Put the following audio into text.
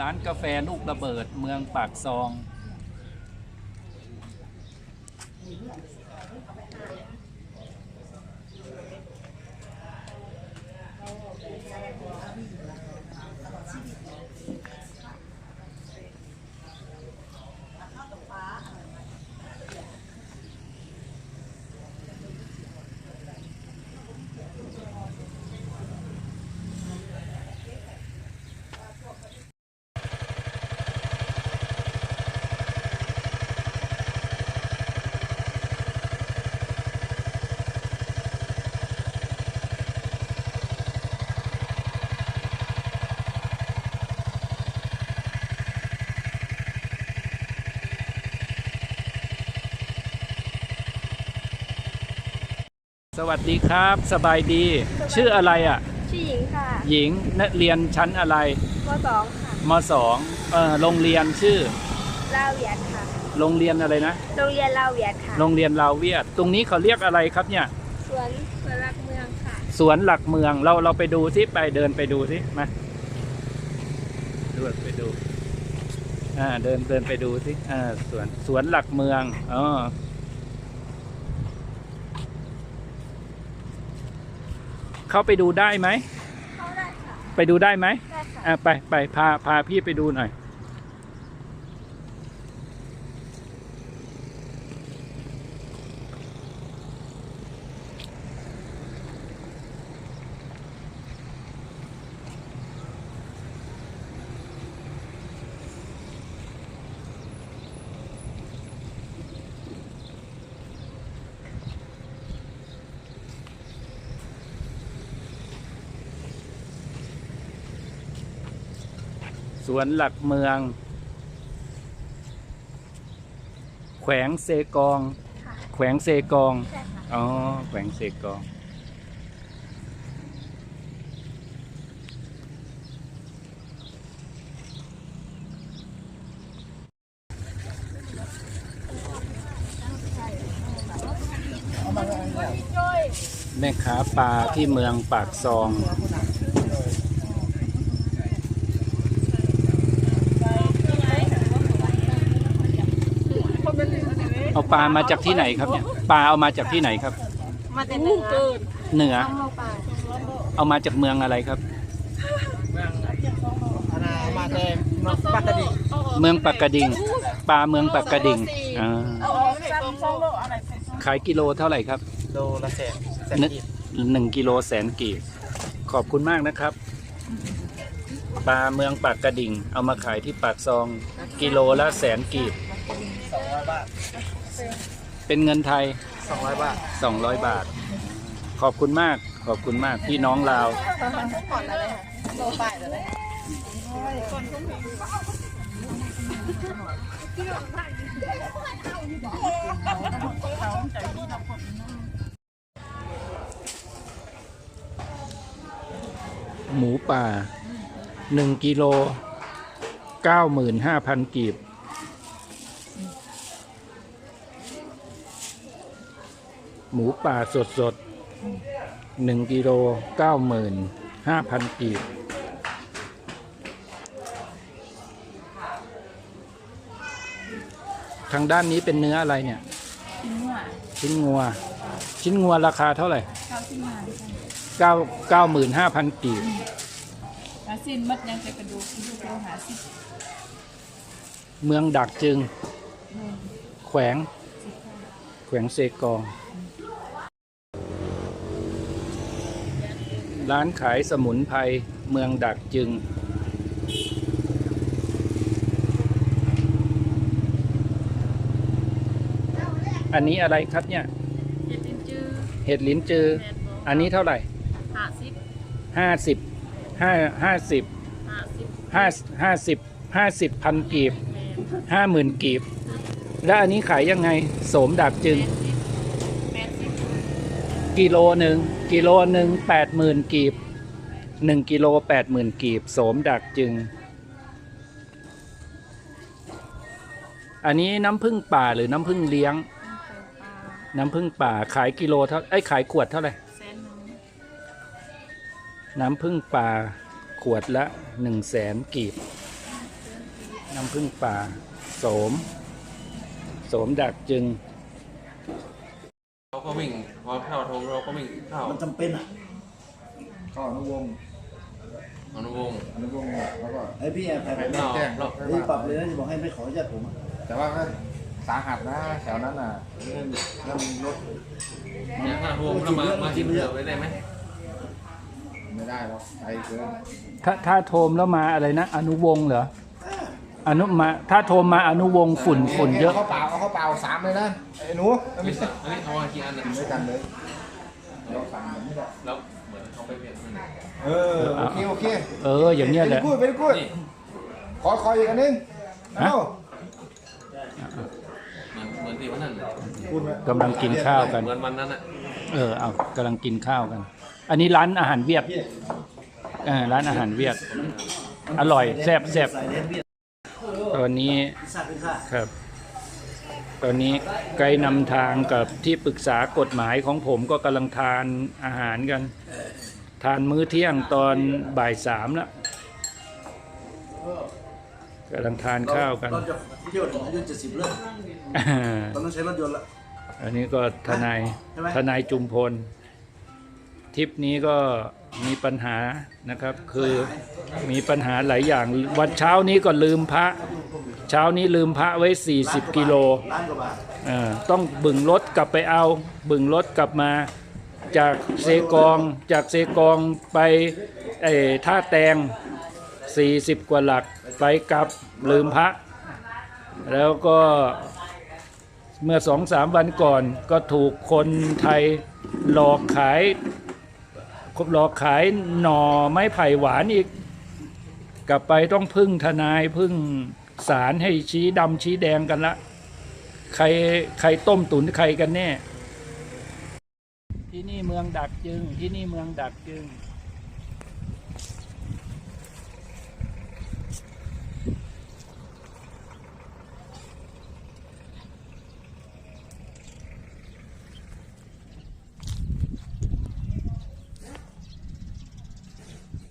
ร้านกาแฟลูกระเบิดเมืองปากซอง วัสดีครับ สบายดี ชื่ออะไรอะ ชื่อหญิงค่ะหญิงนักเรียนชั้นอะไรมสองค่ะมสองเออโรงเรียนชื่อ ลาวเวียดค่ะ โรงเรียนอะไรนะ โรงเรียนลาวเวียดค่ะ โรงเรียนลาวเวียด ตรงนี้เขาเรียกอะไรครับเนี่ย สวนสวนรักเมืองค่ะ สวนหลักเมือง เราเราไปดูที่ไปเดินไปดูสิมาดูไปดู อ่า เดินเดินไปดูสิอ่า สวนสวนหลักเมือง อ๋อ เข้าไปดูได้ไหม เข้าได้ค่ะ ไปดูได้ไหมได้ค่ะ อะไปไปพาพาพี่ไปดูหน่อย สวนหลักเมือง แขวงเซกอง ค่ะแขวงเซกอง ใช่ค่ะอ๋อ แขวงเซกอง แม่ค้าปลาที่เมืองปากซอง เอาปลามาจากที่ไหนครับเนี่ยปลาเอามาจากที่ไหนครับ มาแต่เหนือเกินเหนือต้องโลปลาเอามาจากเมืองอะไรครับอาณามาเต็มนกปัตตานีเมืองปากกระดิ่งปลาเมืองปากกระดิ่งอ่าเอาซ้ำซ้ำโลอะไรขายกิโลเท่าไหร่ครับโลละแสนแสนนึกกีบหนึ่งกิโลแสนกีบขอบคุณมากนะครับปลาเมืองปากกระดิ่ง เอามาขายที่ปากซอง กิโลละแสนกีบสองร้อยบาท เป็นเงินไทยสองร้อยบาท 200 บาท ขอบคุณมาก ขอบคุณมากพี่น้องลาว ก่อนอะไรค่ะโลปลาอะไรหมูป่าหนึ่งกิโลเก้าหมื่นห้าพันกีบ หมูป่าสดสดหนึ่งกิโลเก้าหมื่นห้าพันกีบทางด้านนี้เป็นเนื้ออะไรเนี่ย ชิ้นงัวชิ้นงัวราคาเท่าไหร่ข้าวที่มาเก้าเก้าหมื่นห้าพันกีบอาสิ้นมัดยังแต่กระดูกกระดูกเราหาสิเมืองดักจึง แขวง แขวงเซกอง ร้านขายสมุนไพรเมืองดักจึง อันนี้อะไรครับเนี่ย เห็ดลินจือเห็ดลิ้นจือ แมนบออันนี้เท่าไหร่หาสิบห้าสิบห้าห้าสิบหาสิบห้าห้าสิบห้าสิบพันกีบแมนห้าหมื่นกีบ แล้วอันนี้ขายยังไงโสมดักจึงแปดสิบ กิโลหนึ่งกิโลหนึ่งแปดหมื่นกีบหนึ่งกิโลแปดหมื่นกีบโสมดักจึง อันนี้น้ำผึ้งป่าหรือน้ำผึ้งเลี้ยงตั้งแต่ปลาน้ำผึ้งป่าขายกิโลเท่าไอ้ยขายขวดเท่าไหร่แสนหนึ่งน้ำผึ้งป่าขวดละหนึ่งแสนกีบ น้ำพึ่งป่าโสม โสมดักจึงเขาก็ วิ่ง พอเข้าทงเราก็วิ่งเข้ามันจำเป็นอะเข้าอนุวงศ์อนุวงศ์อนุวงศ์แล้วก็ ไอ้พี่แอบแพ้ไปเข้าแจ้ง เราเฮ้ยปรับเลยนะจะบอกให้ไม่ขออนุญาตผมอะแต่ว่าก็สาหัสนะแถวนั้นน่ะเรื่องเรื่องรถเนี่ยถ้าทวงเรามามาที่เรือไว้ได้ไหมไม่ได้หรอกไกลเกินถ้าถ้าโทมแล้วมาอะไรนะ อนุวงศ์เหรอ อนุมาถ้าโทมมาอนุวงศ์ฝุ่นฝุ่นเยอะเขาเปล่าเอาเขาเปล่าสามเลยนะไอ้หนูอันนี้อันนี้เอามากี่อันนะกินด้วยกันเลยเราสั่งแบบนี้แหละแล้วเหมือนเขาไปเปลี่ยนมันเออโอเคโอเคเออ อย่างเนี้ยแหละไปพูดไปพูดนี่ขอขออีกอันนึงเอ้าเหมือนเหมือนที่วันนั้นน่ะพูดไหมกำลังกินข้าวกัน เหมือนวันนั้นอะเออเอากำลังกินข้าวกัน อันนี้ร้านอาหารเวียดเออร้านอาหารเวียด อร่อยแซ่บแซ่บ อนนี้พิซซ่าพิซซ่าครับ ตอนนี้ไกด์นำทางกับที่ปรึกษากฎหมายของผมก็กำลังทานอาหารกัน ทานมื้อเที่ยงตอนบ่ายสามแล้วกำลังทานข้าวกันเราจะเที่ยวถึงอายุเจ็ดสิบเลิกตอนนั้นใช้รถยนต์ละอันนี้ก็ทนายใช่ไหมทนายจุมพลทริปนี้ก็มีปัญหานะครับ คือมีปัญหาหลายอย่าง วันเช้านี้ก็ลืมพระ เช้านี้ลืมพระไว้ 40 กิโลล้านกว่าบาทเออต้องบึงรถกลับไปเอา บึงรถกลับมาจากเซกองจากเซกองไปไอ้ท่าแตง 40 กว่าหลักไปกลับลืมพระ แล้วก็เมื่อสองสามวันก่อนก็ถูกคนไทยหลอกขายหลอกขายหน่อไม้ไผ่หวานอีก กลับไปต้องพึ่งทนายพึ่ง สารให้ชี้ดำชี้แดงกันละ ใครใครต้มตุ๋นใครกันแน่ ที่นี่เมืองดักจึง ที่นี่เมืองดักจึง